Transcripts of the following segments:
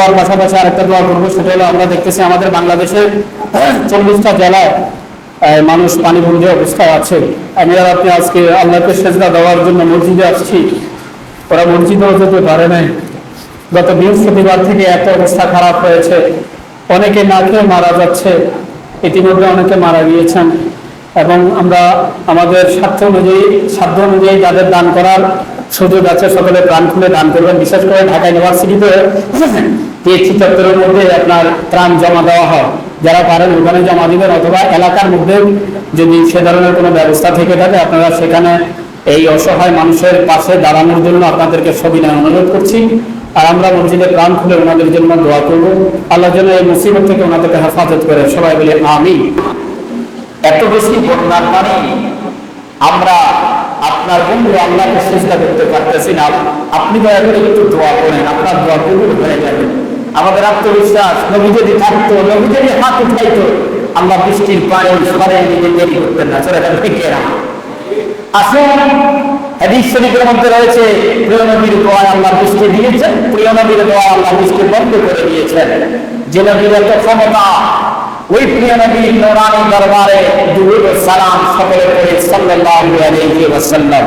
দোয়ার পাশাপাশি আরেকটা দোয়া করব, সেটা হলো আমরা দেখতেছি আমাদের বাংলাদেশের চল্লিশটা জেলায় মানুষ পানিবন্দী অবস্থায় আছে। আমি আর আপনি আজকে আল্লাহকে সেজদা দেওয়ার জন্য মসজিদে আসছি। ওরা মসজিদেও যেতে পারে নাই। গত বৃহস্পতিবার থেকে এত অবস্থা খারাপ হয়েছে। অনেকে না খেয়ে মারা যাচ্ছে, ইতিমধ্যে অনেকে মারা গিয়েছেন। এবং আমরা আমাদের স্বার্থ অনুযায়ী, সাধ্য অনুযায়ী যাদের দান করার সুযোগ আছে, সকলে প্রাণ খুলে দান করবেন। বিশেষ করে ঢাকা ইউনিভার্সিটিতে টিএসসি চত্বরের মধ্যে আপনার ত্রাণ জমা দেওয়া হয়। যারা পারেন ওখানে জমা দিবেন অথবা এলাকার মধ্যে যদি সে ধরনের কোনো ব্যবস্থা থেকে থাকে, আপনারা সেখানে এই অসহায় মানুষের পাশে দাঁড়ানোর জন্য আপনাদেরকে সবিনয় অনুরোধ করছি। আর আমরা মসজিদে প্রাণ খুলে ওনাদের জন্য দোয়া করব। আল্লাহ যেন এই মুসিবত থেকে ওনাদেরকে হেফাজত করে। সবাই বলে আমি এত বেশি বন্যার পানি আমরা আপনার বন্ধু আল্লাহকে চেষ্টা করতে পারতেছি না। আপনি দয়া করে একটু দোয়া করেন। আপনার দোয়া কবুল হয়ে যাবে। আমাদের আত্মবিশ্বাস নবী যদি থাকতো নবী যদি হাত উঠাইতো। আল্লাহ বৃষ্টির পানি সরে নিতে দেরি করতেন না যাবে থেকে আসুন, হাদিস শরীফের মধ্যে রয়েছে, প্রিয় নবীর দোয়া আল্লাহ বৃষ্টি দিয়েছেন, প্রিয় নবীর দোয়া আল্লাহ বৃষ্টি বন্ধ করে দিয়েছেন। যে নবীর এত ক্ষমতা, ওই প্রিয় নবীর নোরানি দরবারে দুরুদ সালাম সকলে করে সাল্লাল্লাহু আলাইহি ওয়াসাল্লাম।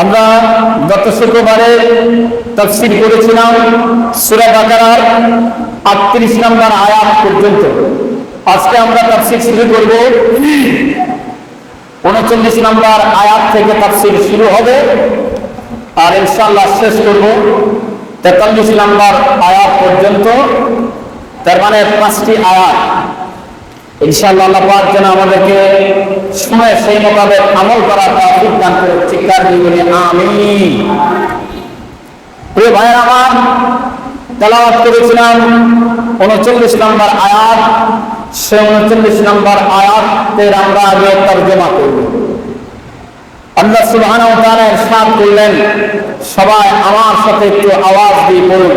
আমরা গত শুক্রবারে তফসিল করেছিলাম সূরা বাকারার 38 নম্বর আয়াত পর্যন্ত। আজকে আমরা তাফসীর শুরু করব। উনচল্লিশ নম্বর আয়াত থেকে তাফসীর শুরু হবে। আর ইনশাআল্লাহ শেষ করব তেতাল্লিশ নম্বর আয়াত পর্যন্ত। তার মানে পাঁচটি আয়াত। যেন আমাদেরকে সেই মোতাবেক আমার করেছিলাম উনচল্লিশ নম্বর আয়াত সে উনচল্লিশ নম্বর আয়াতের আমরা আগে তর্জমা করব। আল্লাহ সুবহানাহু ওয়া করলেন, সবাই আমার সাথে একটু আওয়াজ দিয়ে বলুন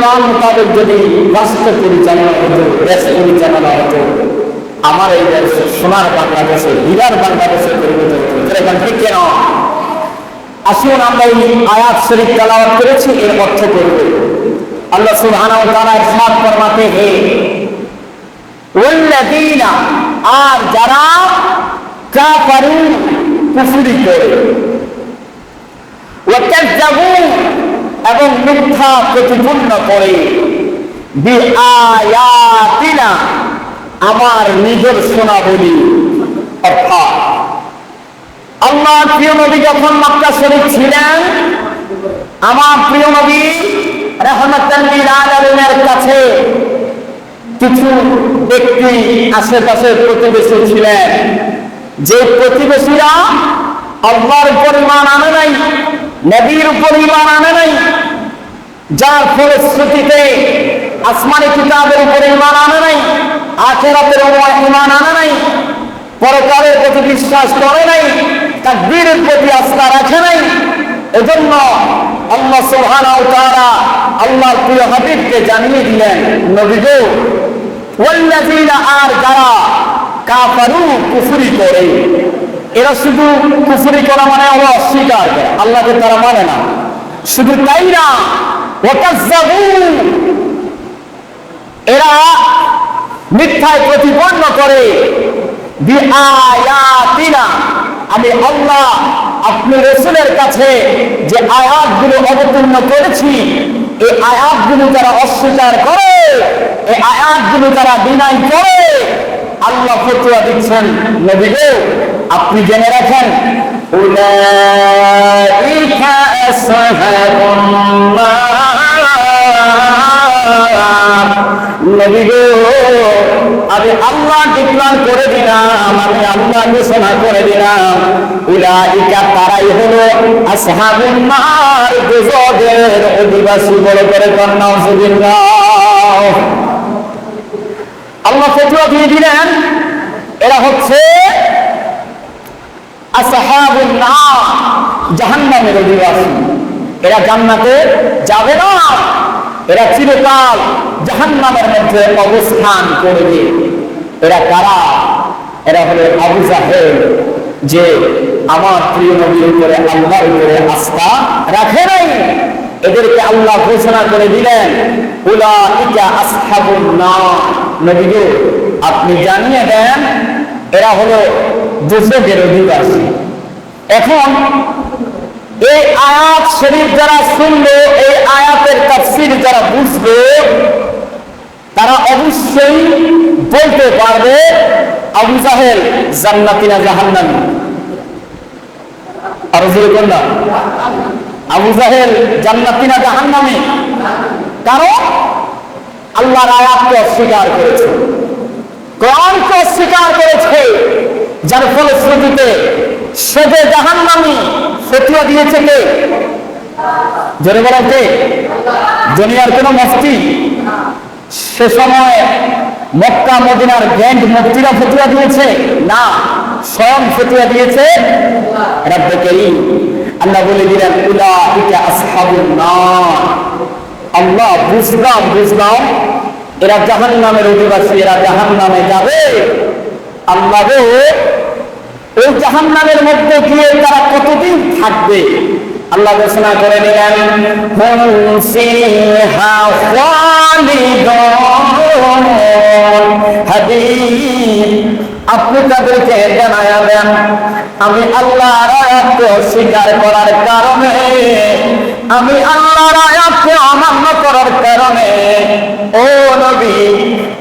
কোরআন মোতাবেক যদি রাষ্ট্র পরিচালনা হতো, দেশ পরিচালনা হতো, আমার এই দেশ সোনার বাংলাদেশে, হীরার বাংলাদেশে পরিণত হতো। কেন? আসুন আমরা এই আয়াত শরীফ তেলাওয়াত করেছি, এর অর্থ করব আল্লাহ সুবহানাহু ওয়া তাআলা ইরশাদ ফরমাতে হে, ওয়াল্লাযীনা, আর যারা কাফারু কুফরি করে, ওয়া ওয়াকাজ্জাবু এবং মিথ্যা প্রতিপন্ন করে। আমার নিদর্শনাবলী অর্থাৎ আল্লাহ প্রিয় নবী যখন মক্কা শরীফ ছিলেন, আমার প্রিয় নবী আলমের কাছে কিছু ব্যক্তি আশেপাশের প্রতিবেশী ছিলেন। যে প্রতিবেশীরা আল্লাহর পরিমাণ আনে নাই নবীর উপর ইমান আনে নাই, যার ফলশ্রুতিতে আসমানি কিতাবের উপরে ইমান আনে নাই, আখেরাতের উপর ইমান আনে নাই, পরকালের প্রতি বিশ্বাস করে নাই, তাকবীরের প্রতি আস্থা রাখে নাই, এজন্য আল্লাহ সুবহানাহু তাআলা আল্লাহর প্রিয় হাবিবকে জানিয়ে দিলেন, নবী গো, ওয়াল্লাযীনা আর যারা কাফারু কুফরি করে এরা শুধু কুফরি করা মানে হলো অস্বীকার। করে আল্লাহকে তারা মানে না। শুধু তাই না এরা মিথ্যায় প্রতিপন্ন করে। আমি আল্লাহ আপনি রসুলের কাছে যে আয়াতগুলো অবতীর্ণ করেছি, এই আয়াতগুলো তারা অস্বীকার করে, এই আয়াতগুলো তারা বিনয় করে। আল্লাহ ফতুয়া দিচ্ছেন। নবী গো, আপনি জেনে রাখেন আমি আল্লাহ ডিক্লার করে দিলাম আমি আল্লাহ ঘোষণা করে দিলাম উলাইকা তারাই হলো আসহাবুন নার অধিবাসী বড় করে কন্যা আল্লাহ ফতুয়া দিয়ে দিলেন, এরা হচ্ছে জাহান্নামের অধিবাসী। এরা জান্নাতে যাবে না, এরা চিরকাল জাহান্নামের মধ্যে অবস্থান করবে। এরা কারা? এরা হলো আবু জাহেল, যে আমার প্রিয় নবীর উপরে, আল্লাহর উপরে আস্থা রাখে নাই। এদেরকে আল্লাহ ঘোষণা করে দিলেন, উলাইকা আসহাবুন নার। নবী গো, আপনি জানিয়ে দেন এরা হলো দুজকের অধিবাসী। এখন এই আয়াত শরীফ যারা শুনবে এই আয়াতের তাফসীর যারা বুঝবে তারা অবশ্যই বলতে পারবে আবু জাহেল জান্নাতি না জাহান্নামী? আর যেরকম না। আবু জাহেল জান্নাতি না জাহান্নামী? কারণ আল্লাহর আয়াতকে অস্বীকার করেছে। কোরআনকে অস্বীকার করেছে, যার ফলশ্রুতিতে সে যে জাহান্নামী ফতুয়া দিয়েছে কে? জোরে বলেন কে? দুনিয়ার কোন মস্তি সে সময় মক্কা, মদিনার গ্র্যান্ড মুক্তিরা ফতুয়া দিয়েছে? না, স্বয়ং ফতুয়া দিয়েছে রব্বে করিম। আল্লাহ বলে দিলেন উলা ইকা আসহাবুন নার। আল্লাহ বুঝলাম বুঝলাম এরা জাহান নামের অধিবাসী, এরা জাহান নামে যাবে। আল্লাহ ওই জাহান নামের মধ্যে গিয়ে তারা কতদিন থাকবে? আল্লাহ ঘোষণা করে নিলেন আপনি তাদেরকে জানায়া আমি আল্লাহর আয়াতকে অস্বীকার করার কারণে আমি আল্লাহর আয়াতকে অমান্য করার কারণে, ও নবী,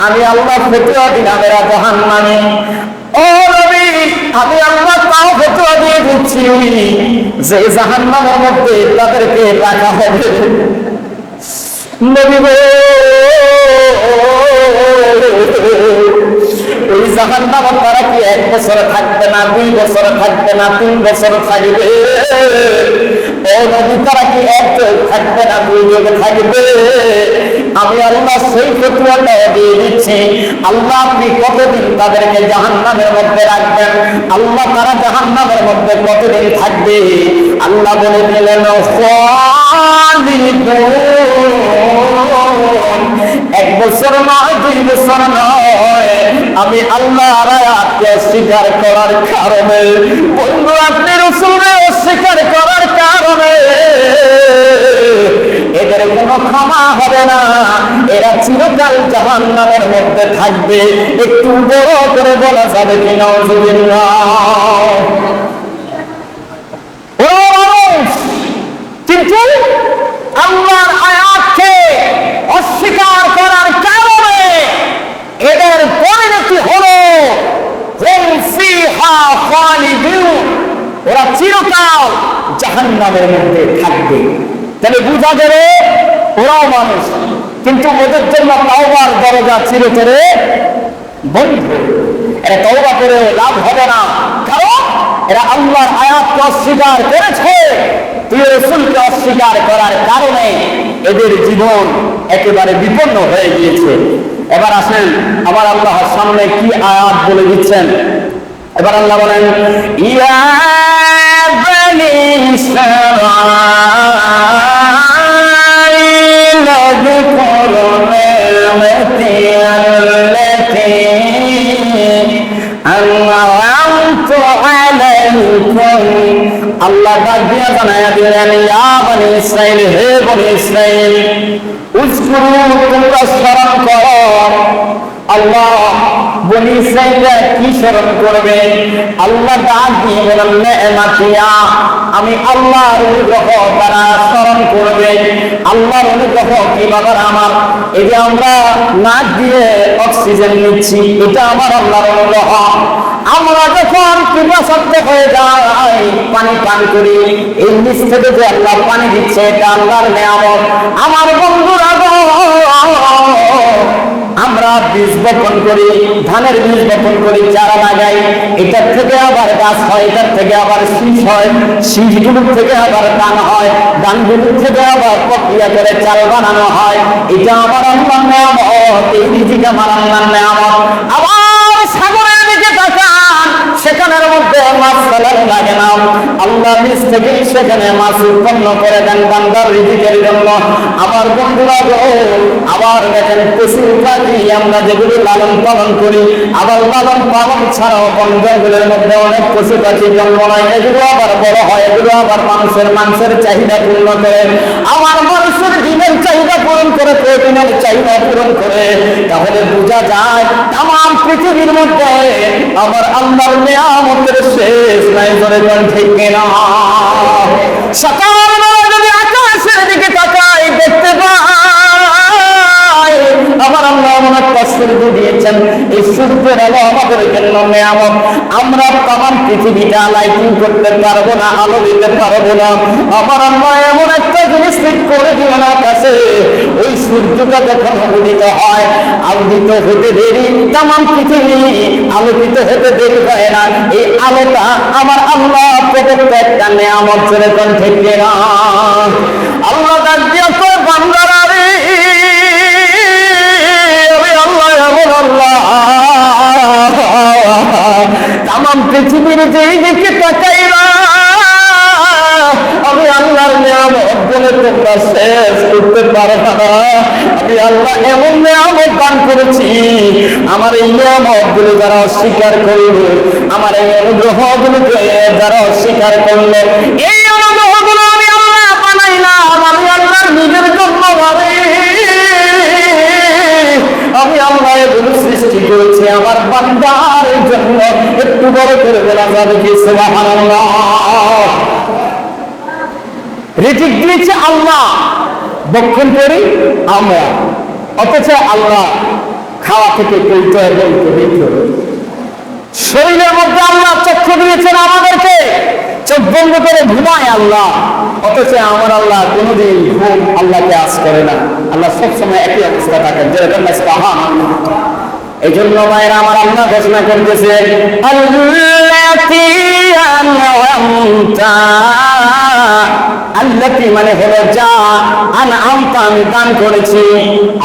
আমি আল্লাহ ফতুয়া দিলাম, এরা জাহান্নামে। ও নবী, আমি আল্লাহ তাও ফতুয়া দিয়ে দিচ্ছি। যে জাহান্নামের মধ্যে তাদেরকে রাখা হবে। নবী গো, ওই জাহান্নাম তারা কি এক বছরে থাকবে না, দুই বছরে থাকবে না, তিন বছর থাকবে? তারা কি এক থাকবে আমি আল্লাহ সেই আল্লাহ কতদিন তাদেরকে রাখবেন? আল্লাহ তারা মধ্যে কতদিন থাকবে? বলে দিলেন এক বছর নয় দুই বছর নয়। আমি আল্লাহ আয়াতকে করার কারণে, বন্ধু, আপনি রসুলের অস্বীকার করার এদের কোনো ক্ষমা হবে না। এরা চিরকাল জাহান নামের মধ্যে থাকবে। একটু বড় করে বলা যাবে কি নজুবিল্লাহ ও মানুষ, কিন্তু আল্লাহর আয়াতকে অস্বীকার করার কারণে এদের পরিণতি হলো ওরা চিরকাল জাহান্নামের মধ্যে থাকবে। তাহলে বুঝা গেলে, ওরাও মানুষ। কিন্তু ওদের জন্য তাওবার দরজা চিরতরে বন্ধ। এরা তওবা করে লাভ হবে না। কারণ এরা আল্লাহর আয়াতকে অস্বীকার করেছে। প্রিয় রসুলকে অস্বীকার করার কারণে এদের জীবন একেবারে বিপন্ন হয়ে গিয়েছে। এবার আসেন, আমার আল্লাহর সামনে কি আয়াত বলে দিচ্ছেন? এবার আল্লাহ বলেন, ইয়া আল্লাহ ডাক দিয়া জানায়া দিলেন ইয়া বনি ইসরাইল হে বনি ইসরাইল উজকুরু তোমরা স্মরণ করো বনি ইসরাইলরা কি স্মরণ করবে? আল্লাহ ডাক দিয়ে বলেন আমি আল্লাহর অনুগ্রহ করবে। আল্লাহর অনুগ্রহ কি বাবার আমার এই যে আমরা নাক দিয়ে অক্সিজেন নিচ্ছি, এটা আমার আল্লাহর অনুগ্রহ। আমরা যখন পিপাসার্থ হয়ে যাই, পানি পান করি, এই নিচ থেকে যে আল্লাহ পানি দিচ্ছে, এটা আল্লাহর নেয়ামত। আমার বীজ বপন করি, ধানের বীজ বপন করি, চারা লাগাই। এটার থেকে আবার গাছ হয়, এটার থেকে আবার শীষ হয়, শীষগুলোর থেকে আবার ধান হয়, ধানগুলোর থেকে আবার প্রক্রিয়া করে চাল বানানো হয়। এটা আমার আল্লাহ নেয়ামত, এই রিজিক আমার আল্লাহ নেয়ামত। আবার আমার আমরা লালন পালন করি, আবার লালন পালন ছাড়াও মধ্যে অনেক পশু পাখি জন্ম নেয়। এগুলো আবার বড় হয়, এগুলো আবার মানুষের চাহিদা পূর্ণ করে। আমার মানুষের ডিমের চাহিদা পূরণ করে, প্রোটিনের চাহিদা পূরণ করে। তাহলে বোঝা যায় তাম পৃথিবীর মধ্যে আমার আল্লাহর নিয়ামতের শেষ নাই, ধরে ঠিক সকাল যদি আকাশের দিকে তাকাই দেখতে পাই, আমার আল্লাহ আমার কষ্টের দিয়েছেন। এই সূর্যের আলো আমাদের জন্য আমরা তামাম পৃথিবীটা লাইটিং করতে পারব না, আলো দিতে পারব না। আমার আল্লাহ এমন একটা ঠিক করে আকাশে ওই সূর্যটা যখন উদিত হয়, আলোকিত হতে দেরি তাম পৃথিবী আলোকিত হতে দেরি হয় না। এই আলোটা আমার আল্লাহ প্রদত্ত একটা নিয়ামত ছেড়ে কোন না। আল্লাহ ডাক দিয়ে বান্দারা রে আল্লাহ আল্লাহ। তাম পৃথিবীর যেই দিকে তাকাই না আমি আল্লাহর নিয়ামত বলে তোমরা শেষ করতে পারবে না। আমি আল্লাহ এমন নিয়ামত দান করেছি, আমার এই নিয়ামতগুলো যারা অস্বীকার করবে আমার এই অনুগ্রহ গুলোকে যারা অস্বীকার করল, এই অনুগ্রহগুলো আমি আল্লাহ বানাইলাম, আমি আল্লাহর নিজের জন্য ভাবে। আমি আল্লাহ এগুলো সৃষ্টি করেছি, আমার বান্দার জন্য একটু বড় করে বলা যাবে কি? সুবহানাল্লাহ। রিজিক দিয়েছে আল্লাহ, বক্ষণ করি আমরা। অথচ আল্লাহ খাওয়া থেকে কইতে এবং শরীরের মধ্যে আল্লাহ চক্ষু দিয়েছেন আমাদেরকে। চোখ বন্ধ করে ঘুমায় আল্লাহ। অথচ আমার আল্লাহ কোনোদিন ঘুম আল্লাহকে আস করে না। আল্লাহ সবসময় একই অবস্থা থাকেন, যেরকম এই জন্য মায়ের আমার আল্লাহ ঘোষণা করতেছে আনআমতা আল্লাতি মানে হলো যা আনআমতা আমি দান করেছি।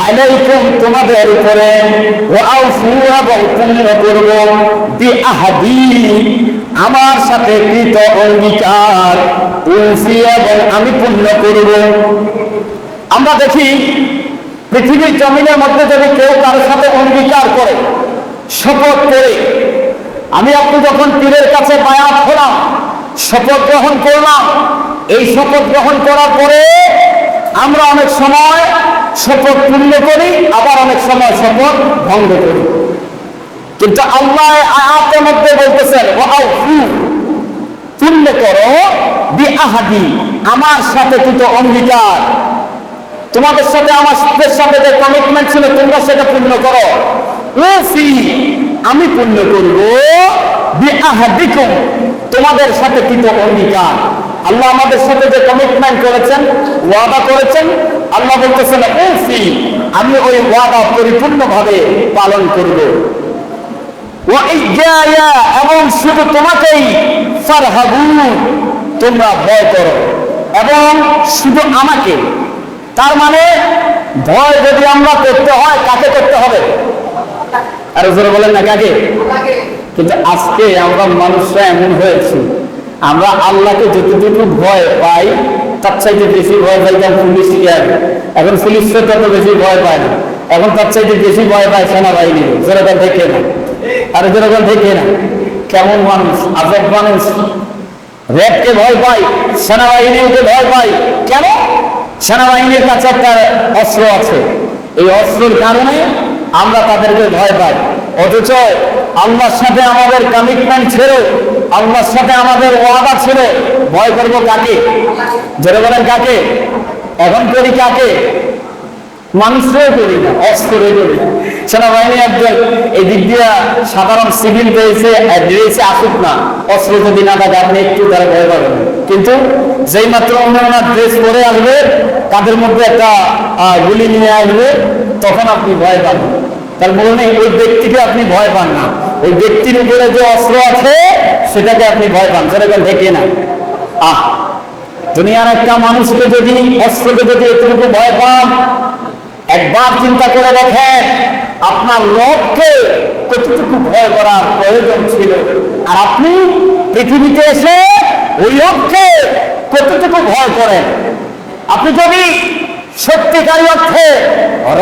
আলাইকুম তোমাদের উপরে ও আউফু এবং পূর্ণ করব বি আহাদি আমার সাথে কৃত অঙ্গীকার উফি এবং আমি পূর্ণ করব। আমরা দেখি, পৃথিবীর জমিনের মধ্যে যদি কেউ কারোর সাথে অঙ্গীকার করে, শপথ করে, আমি আপনি যখন পীরের কাছে বায়াত হলাম, শপথ গ্রহণ করলাম এই শপথ গ্রহণ করার পরে আমরা অনেক সময় শপথ পূর্ণ করি, আবার অনেক সময় শপথ ভঙ্গ করি। কিন্তু আল্লাহ আয়াতের মধ্যে বলতেছেন পূর্ণ করো বি আহাদি আমার সাথে কিন্তু অঙ্গীকার। তোমাদের সাথে আমার সাথে যে কমিটমেন্ট ছিল, তোমরা সেটা পূর্ণ করো। আমি পূর্ণ করব তোমাদের সাথে কৃত অঙ্গীকার। আল্লাহ আমাদের সাথে যে কমিটমেন্ট করেছেন ওয়াদা করেছেন আল্লাহ বলতেছেন ওফি আমি ওই ওয়াদা পরিপূর্ণভাবে পালন করব। এবং শুধু তোমাকেই ফারহাবুন তোমরা ভয় করো। এবং শুধু আমাকে। তার মানে ভয় যদি আমরা করতে হয় কাকে করতে হবে? আর জোরে বলেন না কাকে? কিন্তু আজকে আমরা মানুষরা এমন হয়েছি। আমরা আল্লাহকে যতটুকু ভয় পাই, তার চাইতে বেশি ভয় পাইতাম পুলিশকে এখন পুলিশকে তত বেশি ভয় পায় না। এখন তার চাইতে বেশি ভয় পায় সেনাবাহিনী। যেরকম দেখে না। আর যেরকম দেখে না। কেমন মানুষ, আজব মানুষ। র্যাবকে ভয় পাই সেনাবাহিনীকে ভয় পাই কেন? সেনাবাহিনীর কাছে একটা অস্ত্র আছে। এই অস্ত্রের কারণে আমরা তাদেরকে ভয় পাই। অথচ আল্লাহর সাথে আমাদের কমিটমেন্ট ছিল, আল্লাহর সাথে আমাদের ওয়াদা ছিল। ভয় করব কাকে? জোরে বলেন কাকে? এখন করি কাকে? মানুষরাও করি না অস্ত্রে করি না। সেনাবাহিনী একজন এই দিক দিয়ে সাধারণ সিভিল পেয়েছে ড্রেসে আসুক না। অস্ত্র যদি না থাকে, আপনি একটু তারা ভয় পাবেন। কিন্তু যেই মাত্র অন্য ওনার ড্রেস পরে আসবে, তাদের মধ্যে একটা গুলি নিয়ে আসবে, তখন আপনি ভয় পাবেন। তার মানে ওই ব্যক্তিকে আপনি ভয় পান না। ওই ব্যক্তির উপরে যে অস্ত্র আছে, সেটাকে আপনি ভয় পান সেটাকে ঢেকে না। আহ, দুনিয়ার একটা মানুষকে যদি, অস্ত্রকে যদি এতটুকু ভয় পান, একবার চিন্তা করে দেখেন, আপনার লোককে কতটুকু ভয় করার প্রয়োজন ছিল। আর আপনি পৃথিবীতে এসে ওই লোককে কতটুকু ভয় করেন? আপনি যদি সত্যিকারী অর্থে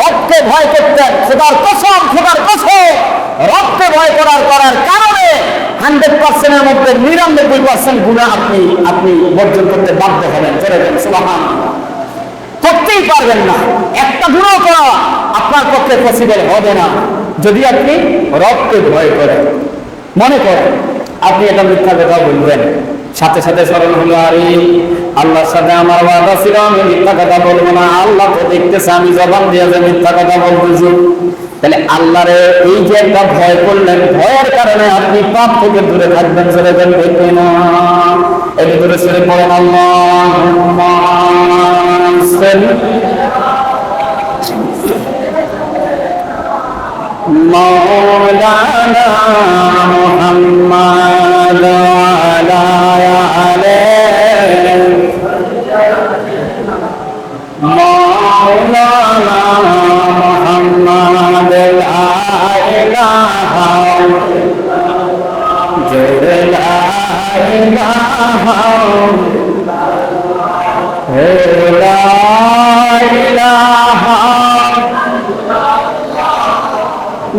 রবকে ভয় করতেন খোদার কসম খোদার কসম রবকে ভয় করার করার কারণে হান্ড্রেড পার্সেন্টের মধ্যে নিরানব্বই পার্সেন্ট গুণা আপনি আপনি বর্জন করতে বাধ্য হবেন। চলে যান সুবহানাল্লাহ। করতেই পারবেন না। একটা গুণও করা আপনার পক্ষে পসিবল হবে না। যদি আপনি রবকে ভয় করেন, মনে করেন, আপনি এটা মিথ্যা কথা বলবেন। সাথে সাথে স্মরণ হলো আরে আল্লাহর সাথে আমার ওয়াদা ছিল, আমি মিথ্যা কথা বলব না। আল্লাহ তো দেখতেছে আমি জবান দিয়ে যে মিথ্যা কথা বলতেছি। তাহলে আল্লাহরে এই যে একটা ভয় করলেন, ভয়ের কারণে আপনি পাপ থেকে দূরে থাকবেন সেরে দেন দেখবে না এর দূরে সেরে পড়েন আল্লাহ মৌলানা মোহাম্মদ আলা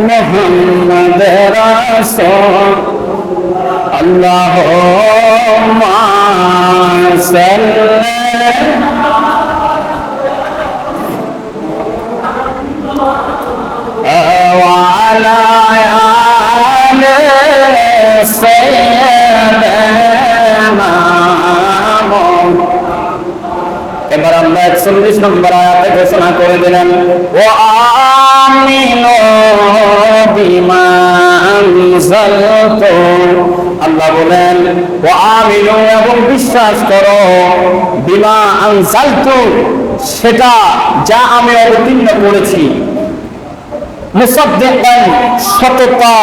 মোহাম্মদ রসুল আল্লাহ সাল্লাল্লাহু এবার আমরা একচল্লিশ নম্বর আয়াতে ঘোষণা করে দিলেন ও আমিনু বিমা আল্লাহ বলেন ও আমিনু এবং বিশ্বাস করো, বিমা আনজালতু, সেটা যা আমি অবতীর্ণ করেছি। মুসাদ্দিকান সততা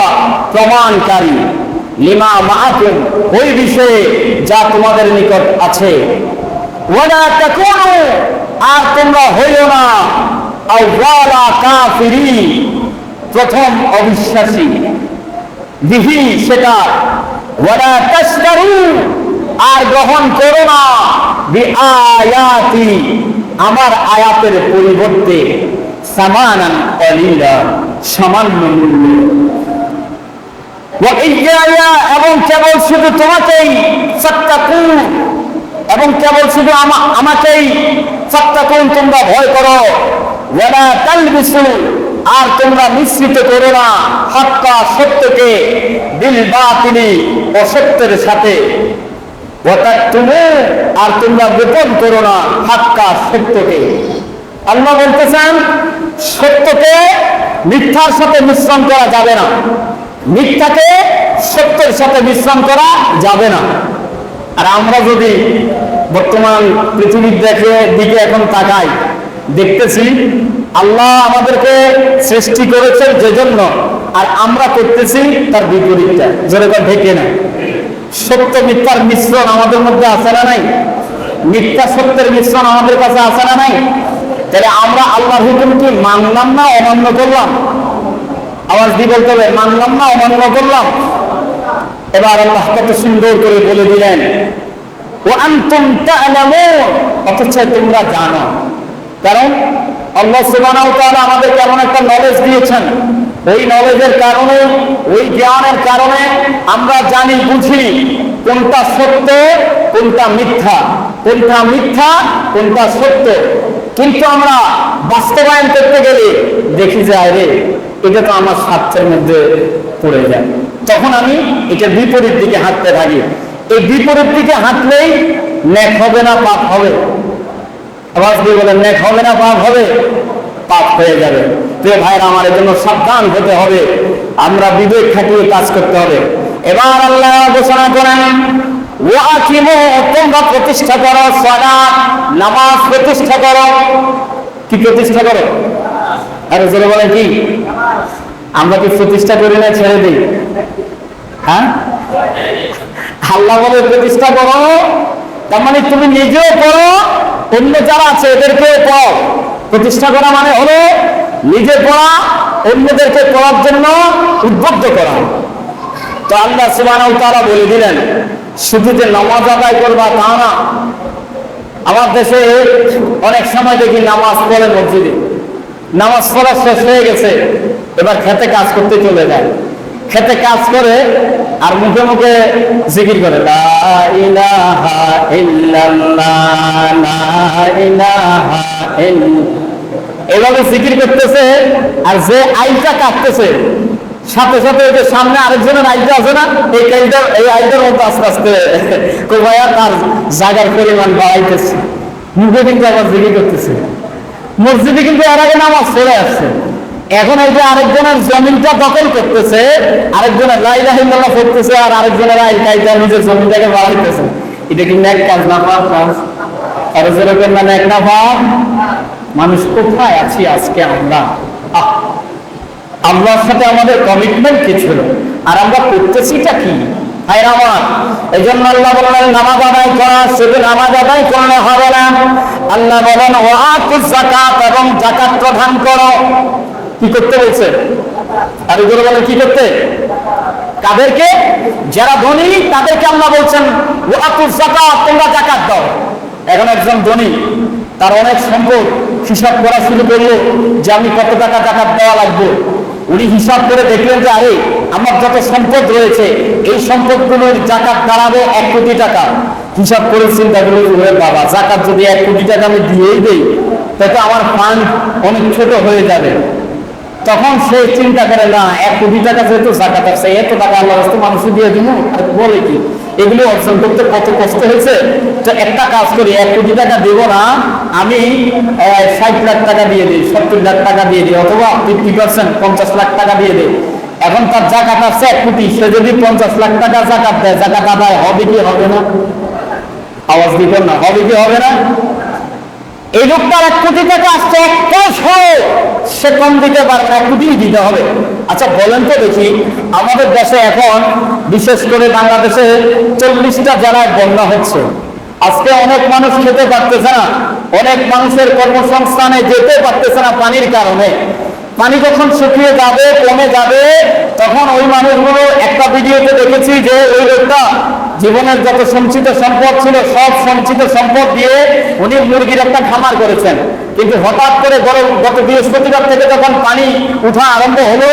প্রমাণকারী। লিমা মাআকুম, ওই বিষয়ে যা তোমাদের নিকট আছে। আর তোমরা হইও না। প্রথম অবিশ্বাসী। বিহি সেটা আর গ্রহণ করো না। আয়াতি আমার আয়াতের পরিবর্তে কলিলা সামান্য মূল্য। এবং কেবল শুধু তোমাকেই সাত্তাকু এবং কেবল শুধু আমা- আমাকেই সাত্তাকুন তোমরা ভয় করো আর তোমরা মিশ্রিত করো না হক্কা সত্যকে বিল বাতিলি অসত্যের সাথে আর তোমরা গোপন করো না হাক্কা সত্যকে আল্লাহ বলতেছেন, সত্যকে মিথ্যার সাথে মিশ্রণ করা যাবে না। মিথ্যাকে সত্যের সাথে বিশ্রাম করা যাবে না। আর আমরা যদি বর্তমান পৃথিবীর দেখে দিকে এখন তাকাই, দেখতেছি আল্লাহ আমাদেরকে সৃষ্টি করেছেন যে জন্য আর আমরা করতেছি তার বিপরীতটা। যেরকম ঢেকে না। সত্য মিথ্যার মিশ্রণ আমাদের মধ্যে আছে না নাই? মিথ্যা সত্যের মিশ্রণ আমাদের কাছে আছে না নাই? তাহলে আমরা আল্লাহর হুকুম কি মানলাম না অমান্য করলাম? আওয়াজ দিয়ে বলতে হবে, মানলাম না, অমান্য করলাম। এবার আল্লাহ কত সুন্দর করে বলে দিলেন ও আনতুম অথচ তোমরা জানো। কারণ আল্লাহ সুবহানাহু ওয়া তাআলা আমাদেরকে এমন একটা নলেজ দিয়েছেন। ওই নলেজের কারণে, ওই জ্ঞানের কারণে আমরা জানি, বুঝি কোনটা সত্য, কোনটা মিথ্যা। কোনটা মিথ্যা, কোনটা সত্য। কিন্তু আমরা বাস্তবায়ন করতে গেলে দেখি যে, আরে, এটা তো আমার স্বার্থের মধ্যে পড়ে যায়। তখন আমি এটা বিপরীত দিকে হাঁটতে থাকি। এই বিপরীত দিকে হাঁটলেই ন্যাক হবে না পাপ হবে? আবার দিয়ে বলেন ন্যাক হবে না পাপ হবে, পাপ হয়ে যাবে। প্রিয় ভাইয়ের, আমার জন্য সাবধান হতে হবে। আমরা বিবেক খাটিয়ে কাজ করতে হবে। এবার আল্লাহ ঘোষণা করেন তোমরা প্রতিষ্ঠা করো সালাত, নামাজ প্রতিষ্ঠা করো। কি প্রতিষ্ঠা করো? আরে জোরে বলে কি? আমরা কি প্রতিষ্ঠা করি না ছেড়ে দিই? হ্যাঁ? আল্লাহ বলে প্রতিষ্ঠা করো। তার মানে তুমি নিজেও করো, অন্য যারা আছে এদেরকেও পড়ো প্রতিষ্ঠা করা মানে হলো নিজে পড়া, অন্যদেরকে পড়ার জন্য উদ্বুদ্ধ করা। তো আল্লাহ সুবহানাহু তারা বলে দিলেন শুধু যে নামাজ আদায় করবা তা না আমার দেশে অনেক সময় দেখি নামাজ পড়ে মসজিদে। নামাজ পড়া শেষ হয়ে গেছে, এবার খেতে কাজ করতে চলে যায়। খেতে কাজ করে আর মুখে মুখে জিকির করে। এভাবে জিকির করতেছে, আর যে আইটা কাটতেছে সাথে সাথে যে সামনে আরেকজনের আইটা আছে না এই কাইটার এই আইটার মতো আস্তে আস্তে ভাইয়া তার জায়গার পরিমাণ বাড়াইতেছে। মুখে কিন্তু আবার জিগি করতেছে। মসজিদে কিন্তু এর আগে নামাজ চলে আসছে। এখন এই যে আরেকজনের জমিনটা দখল করতেছে আরেকজনের লাইলাহিল্লাহ করতেছে আর আরেকজনের আই কাইটা নিজের জমিনটাকে বাড়াইতেছে। এটা কি ন্যাক কাজ না পাপ কাজ। আর যেরকম না ন্যাক না পাপ মানুষ কোথায় আছি আজকে আমরা? আহ, আল্লাহর সাথে আমাদের কমিটমেন্ট কি ছিল? আর আমরা করতেছিটা কি? ভাইরা নামাজ করা নামাজ আল্লাহ এবং জাকাত কি করতে আর এগুলো কি করতে? কাদেরকে? যারা ধনী, তাদেরকে আল্লাহ বলছেন তোমরা জাকাত দাও। এখন একজন ধনী, তার অনেক সম্পদ হিসাব করা শুরু করল যে, আমি কত টাকা জাকাত দেওয়া লাগবে? উনি হিসাব করে দেখলেন যে, আরে, আমার যত সম্পদ রয়েছে, এই সম্পদগুলোর জাকাত দাঁড়াবে এক কোটি টাকা। হিসাব করে চিন্তা করে ওরে বাবা, জাকাত যদি এক কোটি টাকা আমি দিয়েই দেই তাতে আমার ফান্ড অনেক ছোট হয়ে যাবে। তখন সে চিন্তা করে, না, এক কোটি টাকা যেহেতু জাকাত আছে, এত টাকা আল্লাহ রাস্তা মানুষ দিয়ে দিন আর বলে কি? এগুলো অর্জন করতে কত কষ্ট হয়েছে? তো একটা কাজ করি, এক কোটি টাকা দেব না, আমি ষাট লাখ টাকা দিয়ে দিই, সত্তর লাখ টাকা দিয়ে দিই, অথবা ফিফটি পার্সেন্ট পঞ্চাশ লাখ টাকা দিয়ে দিই। এখন তার জাকাত আছে এক কোটি, সে যদি পঞ্চাশ লাখ টাকা জাকাত দেয়, জাকাত আদায় হবে কি হবে না? আওয়াজ দিবেন না, হবে কি হবে না? এই লোকটার এক কোটি টাকা আসছে, এক সে কম দিতে পারে এক কোটি দিতে হবে। আচ্ছা বলেন তো দেখি, আমাদের দেশে এখন বিশেষ করে বাংলাদেশে চল্লিশটা জেলায় বন্যা হচ্ছে। আজকে অনেক মানুষ খেতে পারতেছে না। অনেক মানুষের কর্মসংস্থানে যেতে পারতেছে না পানির কারণে। পানি যখন শুকিয়ে যাবে, কমে যাবে, তখন ওই মানুষগুলো একটা ভিডিওতে দেখেছি যে ওই লোকটা জীবনের যত সঞ্চিত সম্পদ ছিল, সব সঞ্চিত সম্পদ দিয়ে উনি মুরগির একটা খামার করেছেন। কিন্তু হঠাৎ করে গত বৃহস্পতিবার থেকে যখন পানি উঠা আরম্ভ হলো,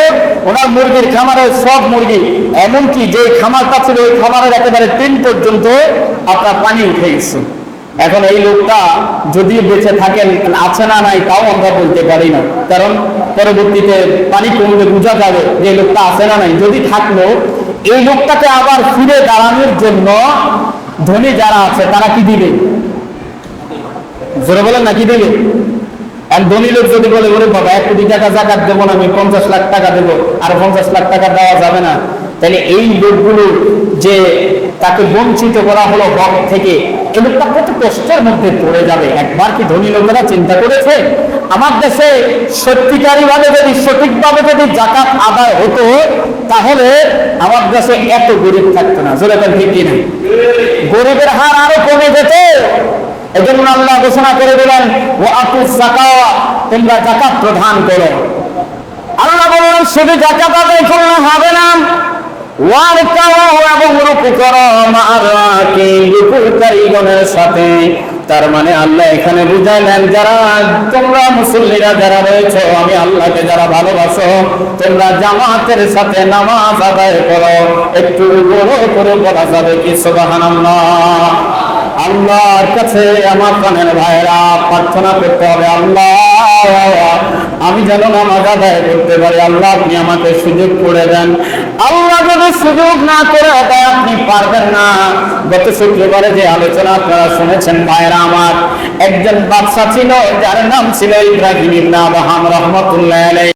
ওনার মুরগির খামারের সব মুরগি, এমনকি যে খামারটা ছিল ওই খামারের একেবারে তিন পর্যন্ত আপনার পানি উঠে গেছে। এখন এই লোকটা যদি বেঁচে থাকেন, আছে না নাই, তাও আমরা বলতে পারি না। কারণ পরবর্তীতে পানি কমলে বোঝা যাবে যে লোকটা আছে না নাই। যদি থাকল এই লোকটাকে আবার ফিরে দাঁড়ানোর জন্য ধনী যারা আছে, তারা কি দিবে? জোরে বলেন না, কি দিবে? আর ধনী লোক যদি বলে, ওরে বাবা, এক কোটি টাকা জাকাত দেবো না, আমি পঞ্চাশ লাখ টাকা দেবো, আর পঞ্চাশ লাখ টাকা দেওয়া যাবে না। তাহলে এই লোকগুলো যে তাকে বঞ্চিত করা হলো হক থেকে এই লোকটা কত কষ্টের মধ্যে পড়ে যাবে। একবার কি ধনী লোকেরা চিন্তা করেছে? আমার দেশে সত্যিকারী ভাবে যদি সঠিকভাবে যদি জাকাত আদায় হতো তাহলে আমার দেশে এত গরিব থাকতো না। জোরে ঠিক কিনা? গরিবের হার আরও কমে যেত। এজন্য আল্লাহ ঘোষণা করে দিলেন ও আকুস জাকা তোমরা জাকাত প্রদান করো। আল্লাহ বললেন, শুধু জাকাত আদায় করলে হবে না। ওয়ার এবং রুকু করো মারাকি রুকুকারীগণের সাথে তার মানে আল্লাহ এখানে বুঝাইলেন, যারা তোমরা মুসল্লিরা যারা রয়েছে, আমি আল্লাহকে যারা ভালোবাসো, তোমরা জামাতের সাথে নামাজ আদায় করো। একটু করে বলা যাবে কি আল্লাহর কাছে আমার কানের ভাইরা প্রার্থনা করতে হবে, আল্লাহ। আমি যেন নামাজ আদায় করতে পারি, আল্লাহ আপনি আমাকে সুযোগ করে দেন। আল্লাহ যদি সুযোগ না করে দেয়, আপনি পারবেন না। গত শুক্রবারে যে আলোচনা আপনারা শুনেছেন ভাইরা আমার, একজন বাদশা ছিল, যার নাম ছিল ইব্রাহিম ইবনা আবাহাম রহমতুল্লাহ